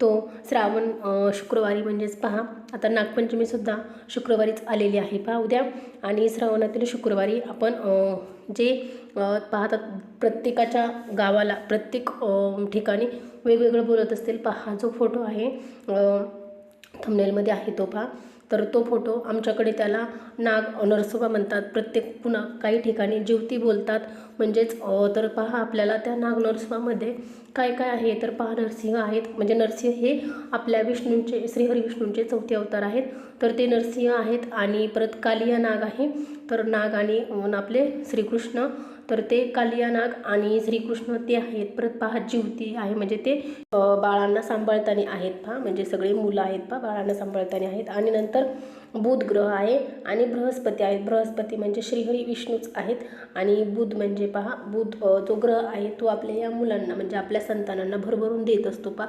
तो श्रावण शुक्रवारी म्हणजेच पहा आता नागपंचमीसुद्धा शुक्रवारीच आलेली आहे पहा उद्या. आणि श्रावणातील शुक्रवारी आपण जे पाहतात प्रत्येकाच्या गावाला प्रत्येक ठिकाणी वेगवेगळं बोलत असतील पहा जो फोटो आहे थमनेलमध्ये आहे तो पहा. तर तो फोटो आमच्याकडे त्याला नाग नरसोबा म्हणतात. प्रत्येक पुन्हा काही ठिकाणी जिवती बोलतात. म्हणजेच तर पहा आपल्याला त्या नाग नरसोबामध्ये काय काय आहे. तर पहा नरसिंह आहेत. म्हणजे नरसिंह हे आपल्या विष्णूंचे श्रीहरी विष्णूंचे चौथे अवतार आहेत. तर ते नरसिंह आहेत आणि परत कालिया नाग आहे. तर नाग आणि आपले श्रीकृष्ण तर ते कालिया नाग आणि श्रीकृष्ण ते आहेत. परत पहा जीवती आहे. म्हणजे ते बाळांना सांभाळताना आहेत पहा. म्हणजे सगळे मुलं आहेत पहा बाळांना सांभाळताना आहेत. आणि नंतर बुध ग्रह आहे आणि बृहस्पती आहेत बृहस्पती म्हणजे श्रीहरी विष्णूच आहेत आणि बुध म्हणजे पहा बुध जो ग्रह आहे तो आपल्या या मुलांना म्हणजे आपल्या संतानांना भरभरून देत असतो पहा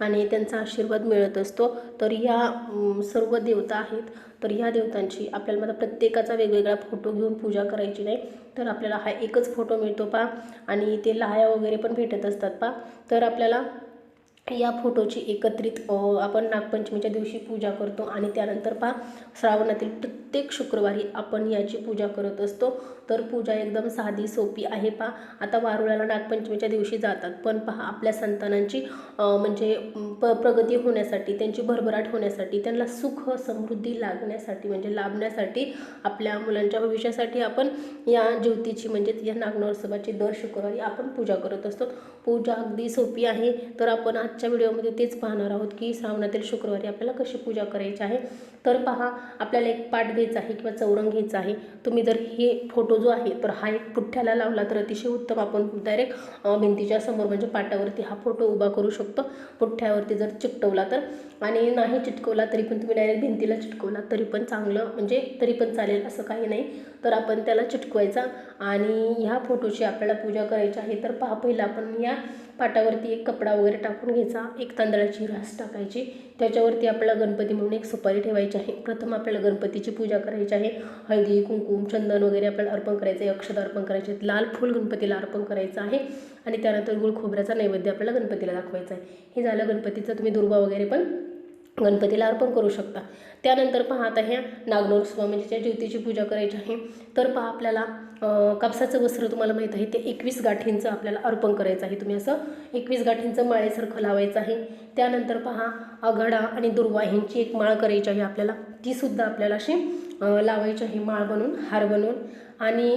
आणि त्यांचा आशीर्वाद मिळत असतो. तर ह्या सर्व देवता आहेत. तर ह्या देवतांची आपल्याला मला प्रत्येकाचा वेगवेगळा फोटो घेऊन पूजा करायची नाही तर आपल्याला हा एकच फोटो मिळतो पा. आणि ते लाह्या वगैरे पण भेटत असतात पा. तर आपल्याला या फोटोची एकत्रित आपण नागपंचमीच्या दिवशी पूजा करतो आणि त्यानंतर पहा श्रावणातील प्रत्येक शुक्रवारी आपण याची पूजा करत असतो. तर पूजा एकदम साधी सोपी आहे पहा. आता वारुळाला नागपंचमीच्या दिवशी जातात. पण पहा आपल्या संतानांची म्हणजे प प्रगती होण्यासाठी त्यांची भरभराट होण्यासाठी त्यांना सुख समृद्धी लागण्यासाठी म्हणजे लाभण्यासाठी आपल्या मुलांच्या भविष्यासाठी आपण या ज्योतीची म्हणजेच या नागनोत्सवाची दर शुक्रवारी आपण पूजा करत असतो. पूजा अगदी सोपी आहे. तर आपण आजच्या व्हिडिओमध्ये तेच पाहणार आहोत की श्रावणातील शुक्रवारी आपल्याला कशी पूजा करायची आहे. तर पहा आपल्याला एक पाठ घ्यायचा आहे किंवा चौरंग घ्यायचा आहे. तुम्ही जर हे फोटो जो आहे तर हा एक पुठ्ठ्याला लावला तर अतिशय उत्तम आपण डायरेक्ट भिंतीच्या समोर म्हणजे पाटावरती हा फोटो उभा करू शकतो. पुठ्ठ्यावरती जर चिकटवला तर. आणि नाही चिटकवला तरी पण तुम्ही डायरेक्ट भिंतीला चिटकवला तरी पण चांगलं म्हणजे तरी पण चालेल असं काही नाही. तर आपण त्याला चिटकवायचा आणि ह्या फोटोची आपल्याला पूजा करायची आहे. तर पहा पहिलं आपण या पाटावरती एक कपडा वगैरे टाकून घ्यायचा. एक तांदळाची रास टाकायची. त्याच्यावरती आपल्याला गणपती म्हणून एक सुपारी ठेवायची. आहे. प्रथम आपल्याला गणपतीची पूजा करायची आहे. हळदी कुंकुम चंदन वगैरे आपल्याला अर्पण करायचं आहे अक्षदा अर्पण करायचे आहेत. लाल फूल गणपतीला अर्पण करायचं आहे. आणि त्यानंतर गुळ खोबऱ्याचा नैवेद्य आपल्याला गणपतीला दाखवायचा आहे. हे झालं गणपतीचं. तुम्ही दुर्वा वगैरे पण गणपतीला अर्पण करू शकता. त्यानंतर पहा आता ह्या नागनोत्सव म्हणजे ज्योतीची पूजा करायची आहे. तर पहा आपल्याला कापसाचं वस्त्र तुम्हाला माहीत आहे ते एकवीस गाठींचं आपल्याला अर्पण करायचं आहे. तुम्ही असं एकवीस गाठींचं माळेसारखं लावायचं आहे. त्यानंतर पहा आघाडा आणि दुर्वा ह्यांची एक माळ करायची आहे आपल्याला. तीसुद्धा आपल्याला अशी लावायची आहे माळ बनवून हार बनवून. आणि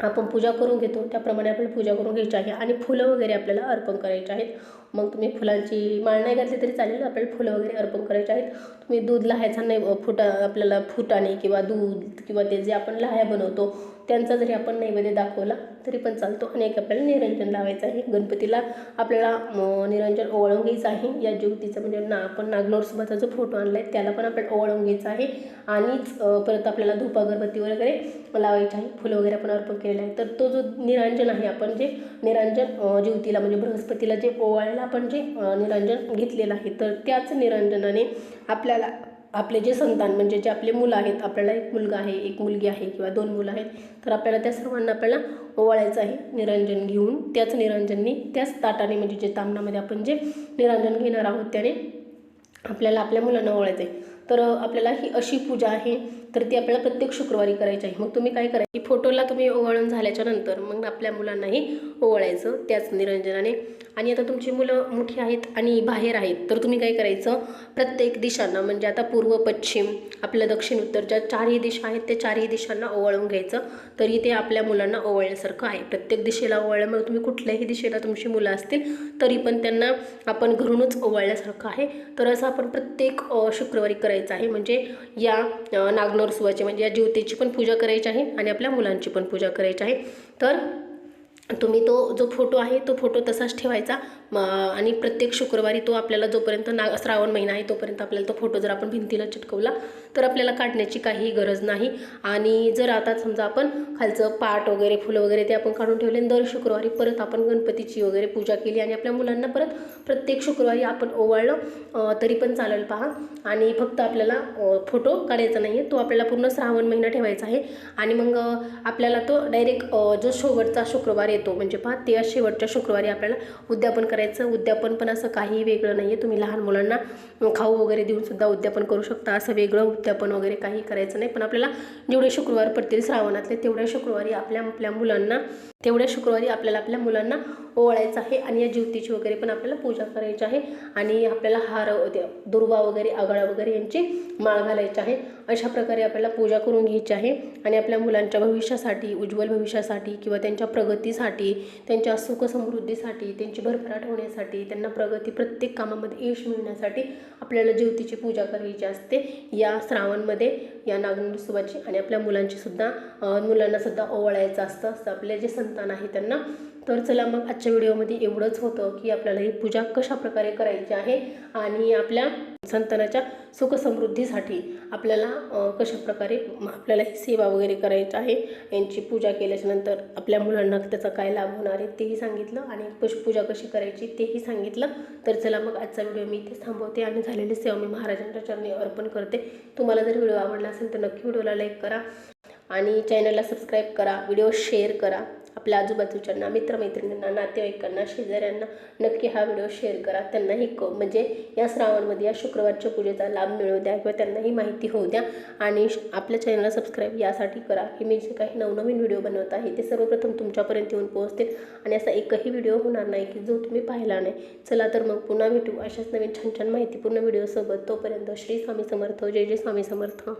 आपण पूजा करून घेतो त्याप्रमाणे आपल्याला पूजा करून घ्यायची आहे. आणि फुलं वगैरे आपल्याला अर्पण करायची आहेत. मग तुम्ही फुलांची माळ नाही घातली तरी चालेल. आपल्याला फुलं वगैरे अर्पण करायचे आहेत. तुम्ही दूध लाह्याचा नाही फुटा आपल्याला फुटाने किंवा दूध किंवा ते जे आपण लाह्या बनवतो त्यांचा जरी आपण नैवेद्य दाखवला तरी पण चालतो. आणि एक आपल्याला निरंजन लावायचं आहे. गणपतीला आपल्याला निरंजन ओवाळून घ्यायचं आहे. या ज्योतीचा म्हणजे ना आपण नागनोरसोबतचा जो फोटो आणला आहे त्याला पण आपल्याला ओवाळून आहे. आणिच परत आपल्याला धूप अगरबत्ती वगैरे लावायची आहे. फुलं वगैरे आपण अर्पण केलेलं आहे. तर तो जो निरांजन आहे आपण जे निरांजन ज्योतीला म्हणजे बृहस्पतीला जे ओवाळायला आपण जे निरंजन घेतलेलं आहे तर त्याच निरंजनाने आपल्याला आपले जे संतान म्हणजे जे आपले मुलं आहेत आपल्याला एक मुलगा आहे एक मुलगी आहे किंवा दोन मुलं आहेत तर आपल्याला त्या सर्वांना आपल्याला ओवाळायचं आहे निरंजन घेऊन. त्याच निरंजननी त्याच ताटाने म्हणजे जे तामणामध्ये आपण जे निरंजन घेणार आहोत त्याने आपल्याला आपल्या मुलांना ओवाळायचं आहे. तर आपल्याला ही अशी पूजा आहे तर ती आपल्याला प्रत्येक शुक्रवारी करायची आहे. मग तुम्ही काय करायची? फोटोला तुम्ही ओवाळून झाल्याच्यानंतर मग आपल्या मुलांनाही ओवाळायचं त्याच निरंजनाने. आणि आता तुमची मुलं मोठी आहेत आणि बाहेर आहेत तर तुम्ही काय करायचं? प्रत्येक दिशांना म्हणजे आता पूर्व पश्चिम आपल्या दक्षिण उत्तर ज्या चारही दिशा आहेत त्या चारही दिशांना ओवाळून घ्यायचं. तरी ते आपल्या मुलांना ओवाळण्यासारखं आहे. प्रत्येक दिशेला ओवाळल्यामुळे तुम्ही कुठल्याही दिशेला तुमची मुलं असतील तरी पण त्यांना आपण घरूनच ओवाळल्यासारखं आहे. तर असं आपण प्रत्येक शुक्रवारी करायचं. आहे. म्हणजे या नागनरसुवाची म्हणजे या जीवतेची पण पूजा करायची आहे आणि आपल्या मुलांची पण पूजा करायची आहे. तर तुम्ही तो जो फोटो आहे तो फोटो तसाच ठेवायचा. म आणि प्रत्येक शुक्रवारी तो आपल्याला जोपर्यंत ना श्रावण महिना आहे तोपर्यंत आपल्याला तो फोटो जर आपण भिंतीला चिटकवला तर आपल्याला काढण्याची काही गरज नाही. आणि जर आता समजा आपण खालचं पाट वगैरे फुलं वगैरे ते आपण काढून ठेवले दर शुक्रवारी परत आपण गणपतीची वगैरे पूजा केली आणि आपल्या मुलांना परत प्रत्येक शुक्रवारी आपण ओवाळलं तरी पण चालेल पहा. आणि फक्त आपल्याला फोटो काढायचा नाही आहे तो आपल्याला पूर्ण श्रावण महिना ठेवायचा आहे. आणि मग आपल्याला तो डायरेक्ट जो शेवटचा शुक्रवार येतो म्हणजे पहा त्या शेवटच्या शुक्रवारी आपल्याला उद्यापन करायचं करायचं उद्यापन पण असं काही वेगळं नाही आहे तुम्ही लहान मुलांना खाऊ वगैरे देऊन सुद्धा उद्यापन करू शकता. असं वेगळं उद्यापन वगैरे काही करायचं नाही. पण आपल्याला जेवढे शुक्रवार पडतील श्रावणातले तेवढ्या शुक्रवारी आपल्या आपल्या मुलांना तेवढ्या शुक्रवारी आपल्याला आपल्या मुलांना ओवाळायचं आहे आणि या ज्योतीची वगैरे पण आपल्याला पूजा करायची आहे. आणि आपल्याला हार दुर्वा वगैरे आगळा वगैरे यांची माळ घालायची आहे. अशा प्रकारे आपल्याला पूजा करून घ्यायची आहे. आणि आपल्या मुलांच्या भविष्यासाठी उज्ज्वल भविष्यासाठी किंवा त्यांच्या प्रगतीसाठी त्यांच्या सुखसमृद्धीसाठी त्यांची भरभराट होण्यासाठी त्यांना प्रगती प्रत्येक कामामध्ये यश मिळण्यासाठी आपल्याला ज्योतीची पूजा करायची असते. या श्रावणमध्ये या नागनोत्सवाची आणि आपल्या मुलांची सुद्धा मुलांना सुद्धा ओवाळायचं असतं. असं आपले जे संतान आहे त्यांना तर चला मग आजच्या व्हिडिओमध्ये एवढंच होतं की आपल्याला ही पूजा कशा प्रकारे करायची आहे आणि आपल्या संतानाच्या सुखसमृद्धीसाठी आपल्याला कशा प्रकारे आपल्याला ही सेवा वगैरे करायची आहे यांची पूजा केल्याच्यानंतर आपल्या मुलांना त्याचा काय लाभ होणार आहे तेही सांगितलं आणि कश पूजा कशी करायची तेही सांगितलं. तर चला मग आजचा व्हिडिओ मी इथे थांबवते आणि झालेली सेवा मी महाराजांच्या चरणी अर्पण करते. तुम्हाला जर व्हिडिओ आवडला असेल तर नक्की व्हिडिओला लाईक करा आणि चॅनलला सबस्क्राईब करा व्हिडिओ शेअर करा. आपल्या आजूबाजूच्यांना मित्रमैत्रिणींना नातेवाईकांना शेजाऱ्यांना नक्की हा व्हिडिओ शेअर करा. त्यांनाही क म्हणजे या श्रावणमध्ये या शुक्रवारच्या पूजेचा लाभ मिळू द्या किंवा त्यांनाही माहिती होऊ द्या. आणि श- आपल्या चॅनलला सबस्क्राईब यासाठी करा. की मी जे काही नवनवीन व्हिडिओ बनवत आहे ते सर्वप्रथम तुमच्यापर्यंत येऊन पोहोचतील. आणि असा एकही व्हिडिओ होणार नाही की जो तुम्ही पाहिला नाही. चला तर मग पुन्हा भेटू अशाच नवीन छान छान माहितीपूर्ण व्हिडिओसोबत. तोपर्यंत श्री स्वामी समर्थ. जय जय स्वामी समर्थ.